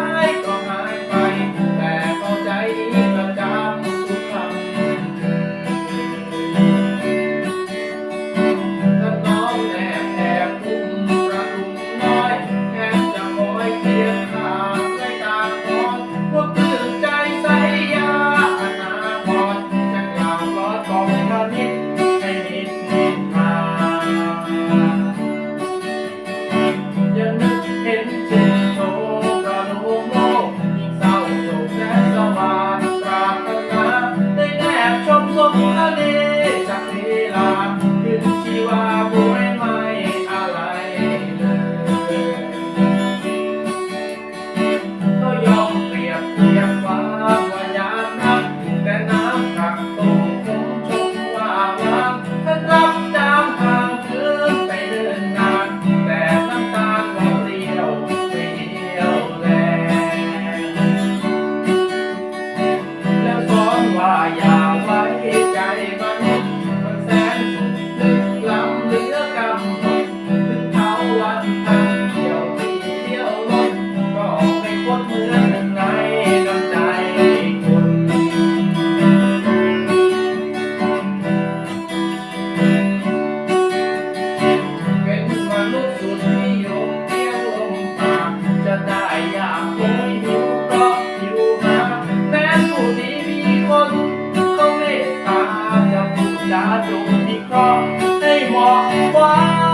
light. จาจงพิเคราะห์ให้เหมาะว่า